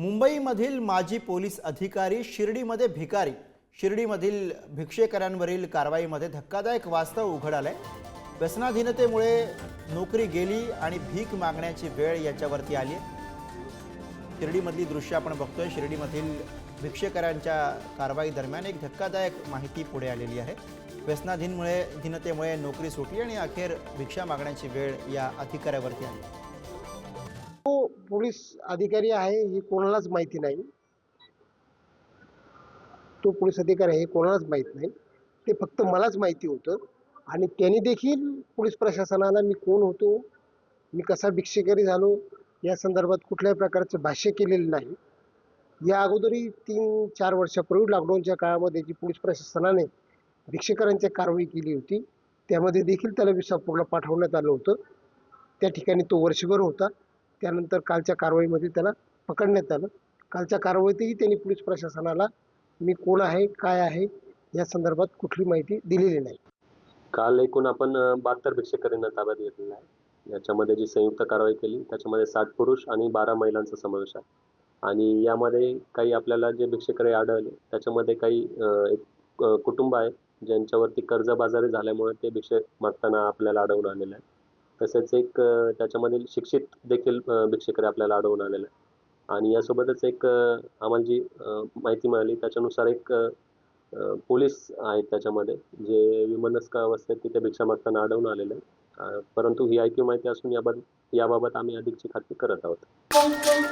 मुंबईमधील माजी पोलीस अधिकारी शिर्डीमध्ये भिकारी शिर्डीमधील भिक्षेकरांवरील कारवाईमध्ये धक्कादायक वास्तव उघड आलंय व्यसनाधीनतेमुळे नोकरी गेली आणि भीक मागण्याची वेळ याच्यावरती आली आहे. शिर्डीमधली दृश्य आपण बघतोय. शिर्डीमधील भिक्षेकरांच्या कारवाई दरम्यान एक धक्कादायक माहिती पुढे आलेली आहे. व्यसनाधीनमुळे धीनतेमुळे नोकरी सुटली आणि अखेर भिक्षा मागण्याची वेळ या अधिकाऱ्यावरती आली. पोलीस अधिकारी आहे हे कोणालाच माहिती नाही. तो पोलीस अधिकारी आहे हे कोणालाच माहीत नाही. ते फक्त मलाच माहिती होतं. आणि त्यांनी देखील पोलीस प्रशासनाला मी कोण होतो मी कसा भिक्षेकरी झालो या संदर्भात कुठल्याही प्रकारचं भाष्य केलेलं नाही. या अगोदरही तीन चार वर्षापूर्वी लॉकडाऊनच्या काळामध्ये जी पोलीस प्रशासनाने भिक्षेकरांची कारवाई केली होती त्यामध्ये देखील त्याला विसापूरला पाठवण्यात आलं होतं. त्या ठिकाणी तो वर्षभर होता. त्यानंतर कालच्या कारवाईमध्ये त्याला पकडण्यात आलं. कालच्या कारवाईतही त्यांनी पोलीस प्रशासनाला मी कोण आहे काय आहे या संदर्भात कुठली माहिती दिलेली नाही. काल एकूण आपण बहात्तर भिक्षेकरींना ताब्यात घेतलेला आहे. याच्यामध्ये जी संयुक्त कारवाई केली त्याच्यामध्ये साठ पुरुष आणि बारा महिलांचा समावेश आहे. आणि यामध्ये काही आपल्याला जे भिक्षेकरी आढळले त्याच्यामध्ये काही एक कुटुंब आहे ज्यांच्यावरती कर्जबाजारी झाल्यामुळे ते भिक्षे मागताना आपल्याला आढळून आलेलं आहे तसेच एक त्याच्यामधील शिक्षित देखील भिक्षेकरी आपल्याला आढळून आलेला आहे आणि यासोबतच एक आम्हाला जी माहिती मिळाली त्याच्यानुसार एक पोलीस आहेत त्याच्यामध्ये जे विमनस्क अवस्थेत तिथे भिक्षा मागताना आढळून आलेले आहे परंतु ही ऐकीव माहिती असून याबाबत याबाबत आम्ही अधिकची खात्री करत आहोत.